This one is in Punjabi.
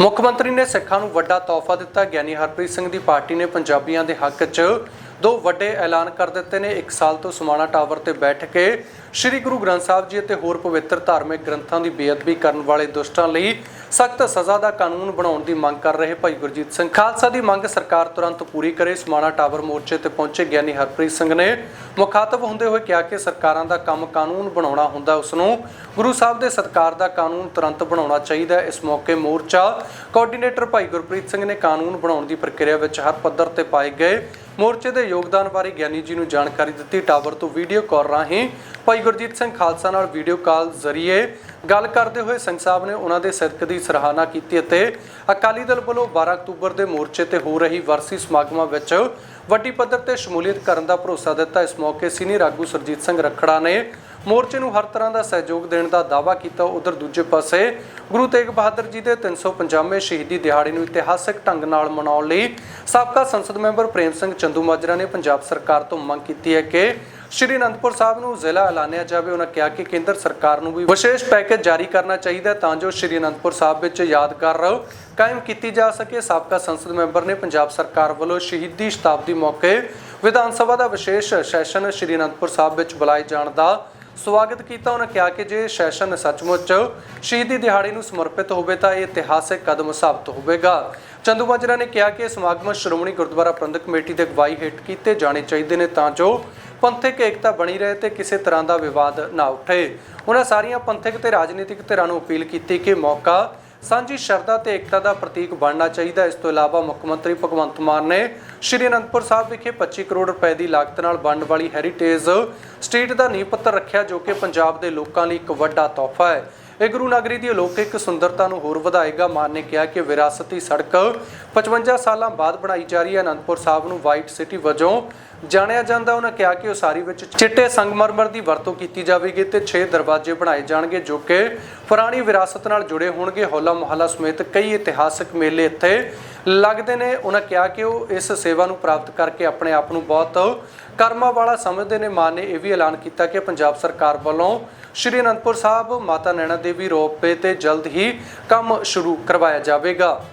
ਮੁੱਖ ਮੰਤਰੀ ਨੇ ਸਿੱਖਾਂ ਨੂੰ ਵੱਡਾ ਤੋਹਫਾ ਦਿੱਤਾ। ਗਿਆਨੀ ਹਰਪ੍ਰੀਤ ਸਿੰਘ ਦੀ ਪਾਰਟੀ ਨੇ ਪੰਜਾਬੀਆਂ ਦੇ ਹੱਕ 'ਚ ਦੋ ਵੱਡੇ ਐਲਾਨ ਕਰ ਦਿੱਤੇ ਨੇ ਇੱਕ ਸਾਲ ਤੋਂ ਸਮਾਣਾ ਟਾਵਰ ਤੇ ਬੈਠ ਕੇ ਸ੍ਰੀ ਗੁਰੂ ਗ੍ਰੰਥ ਸਾਹਿਬ ਜੀ ਅਤੇ ਹੋਰ ਪਵਿੱਤਰ ਧਾਰਮਿਕ ਗ੍ਰੰਥਾਂ ਦੀ ਬੇਅਦਬੀ ਕਰਨ ਵਾਲੇ ਦੁਸ਼ਟਾਂ ਲਈ ਸਖਤ ਸਜ਼ਾ ਦਾ ਕਾਨੂੰਨ ਬਣਾਉਣ ਦੀ ਮੰਗ ਕਰ ਰਹੇ ਭਾਈ ਗੁਰਜੀਤ ਸਿੰਘ ਖਾਲਸਾ ਦੀ ਮੰਗ ਸਰਕਾਰ ਤੁਰੰਤ ਪੂਰੀ ਕਰੇ ਸਮਾਣਾ ਟਾਵਰ ਮੋਰਚੇ ਤੇ ਪਹੁੰਚੇ ਗਿਆਨੀ ਹਰਪ੍ਰੀਤ ਸਿੰਘ ਨੇ ਮੁਖਾਤਬ ਹੁੰਦੇ ਹੋਏ ਕਿਹਾ ਕਿ ਸਰਕਾਰਾਂ ਦਾ ਕੰਮ ਕਾਨੂੰਨ ਬਣਾਉਣਾ ਹੁੰਦਾ ਉਸ ਨੂੰ ਗੁਰੂ ਸਾਹਿਬ ਦੇ ਸਤਕਾਰ ਦਾ ਕਾਨੂੰਨ ਤੁਰੰਤ ਬਣਾਉਣਾ ਚਾਹੀਦਾ ਹੈ। ਇਸ ਮੌਕੇ ਮੋਰਚਾ ਕੋਆਰਡੀਨੇਟਰ ਭਾਈ ਗੁਰਪ੍ਰੀਤ ਸਿੰਘ ਨੇ ਕਾਨੂੰਨ ਬਣਾਉਣ ਦੀ ਪ੍ਰਕਿਰਿਆ ਵਿੱਚ ਹਰ ਪੱਧਰ ਤੇ ਪਾਏ ਗਏ ਮੋਰਚੇ ਦੇ ਯੋਗਦਾਨ ਬਾਰੇ ਗਿਆਨੀ ਜੀ ਨੂੰ ਜਾਣਕਾਰੀ ਦਿੱਤੀ। ਟਾਵਰ ਤੋਂ ਵੀਡੀਓ ਕਾਲ ਰਾਹੀਂ ਭਾਈ ਗੁਰਜੀਤ ਸਿੰਘ ਖਾਲਸਾ ਨਾਲ ਵੀਡੀਓ ਕਾਲ ਜ਼ਰੀਏ ਗੱਲ ਕਰਦੇ ਹੋਏ ਸਿੰਘ ਸਾਹਿਬ ਨੇ ਉਹਨਾਂ ਦੇ ਸਿਦਕ ਦੀ ਸਰਾਹਨਾ ਕੀਤੀ ਅਤੇ ਅਕਾਲੀ ਦਲ ਵੱਲੋਂ 12 ਅਕਤੂਬਰ ਦੇ ਮੋਰਚੇ ਤੇ ਹੋ ਰਹੀ ਵਰਸੀ ਸਮਾਗਮਾਂ ਵਿੱਚ ਵੱਡੀ ਪੱਧਰ ਤੇ ਸ਼ਮੂਲੀਅਤ ਕਰਨ ਦਾ ਭਰੋਸਾ ਦਿੱਤਾ। ਇਸ ਮੌਕੇ ਸੀਨੀਅਰ ਆਗੂ ਸਰਜੀਤ ਸਿੰਘ ਰੱਖੜਾ ਨੇ ਮੋਰਚੇ ਨੂੰ ਹਰ ਤਰ੍ਹਾਂ ਦਾ ਸਹਿਯੋਗ ਦੇਣ ਦਾ ਦਾਅਵਾ ਕੀਤਾ, ਉਧਰ ਦੂਜੇ ਪਾਸੇ ਗੁਰੂ ਤੇਗ ਬਹਾਦਰ ਜੀ ਦੇ 350ਵੇਂ ਸ਼ਹੀਦੀ ਦਿਹਾੜੇ ਨੂੰ ਇਤਿਹਾਸਕ ਢੰਗ ਨਾਲ ਮਨਾਉਣ ਲਈ ਸਾਬਕਾ ਸੰਸਦ ਮੈਂਬਰ ਪ੍ਰੇਮ ਸਿੰਘ ਚੰਦੂ ਮਾਜਰਾ ਨੇ ਪੰਜਾਬ ਸਰਕਾਰ ਤੋਂ ਮੰਗ ਕੀਤੀ ਹੈ ਕਿ ਸ਼੍ਰੀ ਅਨੰਦਪੁਰ ਸਾਹਿਬ ਨੂੰ ਜ਼ਿਲ੍ਹਾ ਐਲਾਨਿਆ ਜਾਵੇ। ਉਹਨਾਂ ਕਿਹਾ ਕਿ ਕੇਂਦਰ ਸਰਕਾਰ ਨੂੰ ਵੀ ਵਿਸ਼ੇਸ਼ ਪੈਕੇਜ ਜਾਰੀ ਕਰਨਾ ਚਾਹੀਦਾ ਤਾਂ ਜੋ ਸ਼੍ਰੀ ਅਨੰਦਪੁਰ ਸਾਹਿਬ ਵਿੱਚ ਯਾਦਗਾਰ ਕਾਇਮ ਕੀਤੀ ਜਾ ਸਕੇ। ਸਾਬਕਾ ਸੰਸਦ ਮੈਂਬਰ ਨੇ ਪੰਜਾਬ ਸਰਕਾਰ ਵੱਲੋਂ ਸ਼ਹੀਦੀ ਸ਼ਤਾਬਦੀ ਮੌਕੇ ਵਿਧਾਨ ਸਭਾ ਦਾ ਵਿਸ਼ੇਸ਼ ਸੈਸ਼ਨ ਸ਼੍ਰੀ ਅਨੰਦਪੁਰ ਸਾਹਿਬ ਵਿੱਚ ਬੁਲਾਏ ਜਾਣ ਦਾ ਸਵਾਗਤ ਕੀਤਾ, ਉਹਨਾਂ ਕਿਹਾ ਕਿ ਜੇ ਸੈਸ਼ਨ ਸੱਚਮੁੱਚ ਸ਼ਹੀਦੀ ਦਿਹਾੜੇ ਨੂੰ ਸਮਰਪਿਤ ਹੋਵੇ ਤਾਂ ਇਹ ਇਤਿਹਾਸਕ ਕਦਮ ਸਾਬਤ ਹੋਵੇਗਾ। ਚੰਦੂ ਮਾਜਰਾ ਨੇ ਕਿਹਾ ਕਿ ਇਹ ਸਮਾਗਮ ਸ਼੍ਰੋਮਣੀ ਗੁਰਦੁਆਰਾ ਪ੍ਰਬੰਧਕ ਕਮੇਟੀ ਦੇ ਅਗਵਾਈ ਹੇਠ ਕੀਤੇ ਜਾਣੇ ਚਾਹੀਦੇ ਨੇ ਤਾਂ ਜੋ ਪੰਥਕ ਏਕਤਾ ਬਣੀ ਰਹੇ ਤੇ ਕਿਸੇ ਤਰ੍ਹਾਂ ਦਾ ਵਿਵਾਦ ਨਾ ਉੱਠੇ। ਉਹਨਾਂ ਸਾਰੀਆਂ ਪੰਥਕ ਤੇ ਰਾਜਨੀਤਿਕ ਧਿਰਾਂ ਨੂੰ ਅਪੀਲ ਕੀਤੀ ਕਿ ਮੌਕਾ ਸਾਂਝੀ ਸ਼ਰਧਾ ਤੇ ਏਕਤਾ ਦਾ ਪ੍ਰਤੀਕ ਬਣਨਾ ਚਾਹੀਦਾ ਇਸ ਤੋਂ ਇਲਾਵਾ ਮੁੱਖ ਮੰਤਰੀ ਭਗਵੰਤ ਮਾਨ ਨੇ ਸ਼੍ਰੀ ਅਨੰਦਪੁਰ ਸਾਹਿਬ ਵਿਖੇ 25 ਕਰੋੜ ਰੁਪਏ ਦੀ ਲਾਗਤ ਨਾਲ ਬਣਨ ਵਾਲੀ ਹੈਰੀਟੇਜ ਸਟਰੀਟ ਦਾ ਨੀਂਹ ਪੱਥਰ ਰੱਖਿਆ, ਜੋ ਕਿ ਪੰਜਾਬ ਦੇ ਲੋਕਾਂ ਲਈ ਇੱਕ ਵੱਡਾ ਤੋਹਫਾ ਹੈ। ਇਹ ਗੁਰੂ ਨਗਰੀ ਦੀ ਅਲੌਕਿਕ ਸੁੰਦਰਤਾ ਨੂੰ ਹੋਰ ਵਧਾਏਗਾ। ਮਾਨ ਨੇ ਕਿਹਾ ਕਿ ਵਿਰਾਸਤੀ ਸੜਕ 55 ਸਾਲਾਂ ਬਾਅਦ ਬਣਾਈ ਜਾ ਰਹੀ ਹੈ। ਅਨੰਦਪੁਰ ਸਾਹਿਬ ਨੂੰ ਵਾਈਟ ਸਿਟੀ ਵਜੋਂ ਜਾਣਿਆ ਜਾਂਦਾ। ਉਹਨਾਂ ਕਿਹਾ ਕਿ ਉਸਾਰੀ ਵਿੱਚ ਚਿੱਟੇ ਸੰਗਮਰਮਰ ਦੀ ਵਰਤੋਂ ਕੀਤੀ ਜਾਵੇਗੀ ਤੇ 6 ਦਰਵਾਜ਼ੇ ਬਣਾਏ ਜਾਣਗੇ ਜੋ ਕਿ ਪੁਰਾਣੀ ਵਿਰਾਸਤ ਨਾਲ ਜੁੜੇ ਹੋਣਗੇ। ਹੋਲਾ ਮਹੱਲਾ ਸਮੇਤ ਕਈ ਇਤਿਹਾਸਕ ਮੇਲੇ ਇੱਥੇ ਲੱਗਦੇ ਨੇ, ਉਹਨਾਂ ਕਿਹਾ ਕਿ ਉਹ ਇਸ ਸੇਵਾ ਨੂੰ ਪ੍ਰਾਪਤ ਕਰਕੇ ਆਪਣੇ ਆਪ ਨੂੰ ਬਹੁਤ ਕਰਮਾਂ ਵਾਲਾ ਸਮਝਦੇ ਨੇ। ਮਾਨ ਨੇ ਇਹ ਵੀ ਐਲਾਨ ਕੀਤਾ ਕਿ ਪੰਜਾਬ ਸਰਕਾਰ ਵੱਲੋਂ ਸ਼੍ਰੀ ਅਨੰਦਪੁਰ ਸਾਹਿਬ ਮਾਤਾ ਨੈਣਾ ਦੇਵੀ ਰੋਪੇ ਤੇ ਜਲਦ ਹੀ ਕੰਮ ਸ਼ੁਰੂ ਕਰਵਾਇਆ ਜਾਵੇਗਾ।